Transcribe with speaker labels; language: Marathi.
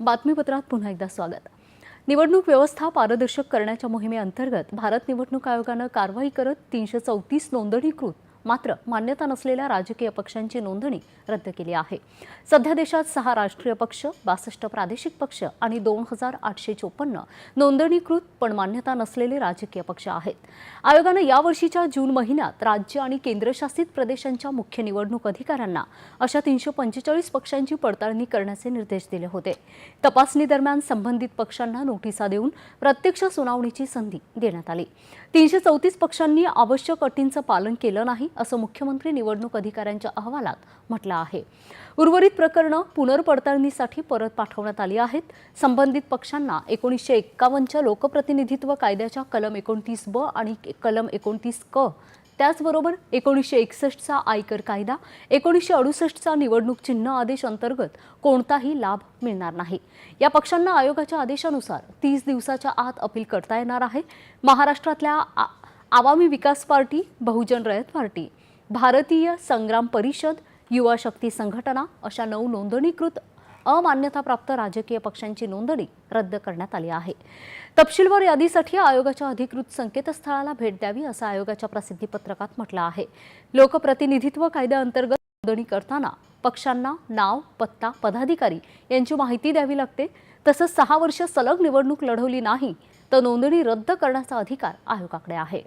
Speaker 1: बातमीपत्रात पुन्हा एकदा स्वागत. निवडणूक व्यवस्था पारदर्शक करण्याच्या मोहिमेअंतर्गत भारत निवडणूक आयोगानं कारवाई करत तीनशे चौतीस नोंदणीकृत मात्र मान्यता नसलेल्या राजकीय पक्षांची नोंदणी रद्द केली आहे. सध्या देशात सहा राष्ट्रीय पक्ष बासष्ट प्रादेशिक पक्ष आणि दोन हजार आठशे चोपन्न नोंदणीकृत पण मान्यता नसलेले राजकीय पक्ष आहेत. आयोगानं यावर्षीच्या जून महिन्यात राज्य आणि केंद्रशासित प्रदेशांच्या मुख्य निवडणूक अधिकाऱ्यांना अशा तीनशे पंचेचाळीस पक्षांची पडताळणी करण्याचे निर्देश दिले होते. तपासणी दरम्यान संबंधित पक्षांना नोटिसा देऊन प्रत्यक्ष सुनावणीची संधी देण्यात आली. तीनशे चौतीस पक्षांनी आवश्यक अटींचं पालन केलं नाही असं मुख्यमंत्री निवडणूक अधिकाऱ्यांच्या अहवालात म्हटलं आहे. उर्वरित प्रकरणं पुनर्पडताळणीसाठी परत पाठवण्यात आली आहेत. संबंधित पक्षांना एकोणीसशे एक्कावन्नच्या लोकप्रतिनिधित्व कायद्याच्या कलम एकोणतीस ब आणि कलम एकोणतीस क त्याचबरोबर एकोणीसशे एकसष्टचा आयकर कायदा एकोणीसशे अडुसष्टचा निवडणूक चिन्ह आदेश अंतर्गत कोणताही लाभ मिळणार नाही. या पक्षांना आयोगाच्या आदेशानुसार तीस दिवसाच्या आत अपील करता येणार आहे. महाराष्ट्रातल्या आ- आवामी विकास पार्टी बहुजन रयत पार्टी भारतीय संग्राम परिषद युवा शक्ती संघटना अशा नऊ नोंदणीकृत अमान्यताप्राप्त राजकीय पक्षांची नोंदणी रद्द करण्यात आली आहे. तपशीलवार यादीसाठी आयोगाच्या अधिकृत संकेतस्थळाला भेट द्यावी असं आयोगाच्या प्रसिद्धीपत्रकात म्हटलं आहे. लोकप्रतिनिधित्व कायद्याअंतर्गत नोंदणी करताना पक्षांना नाव पत्ता पदाधिकारी यांची माहिती द्यावी लागते. तसंच सहा वर्ष सलग निवडणूक लढवली नाही तर नोंदणी रद्द करण्याचा अधिकार आयोगाकडे आहे.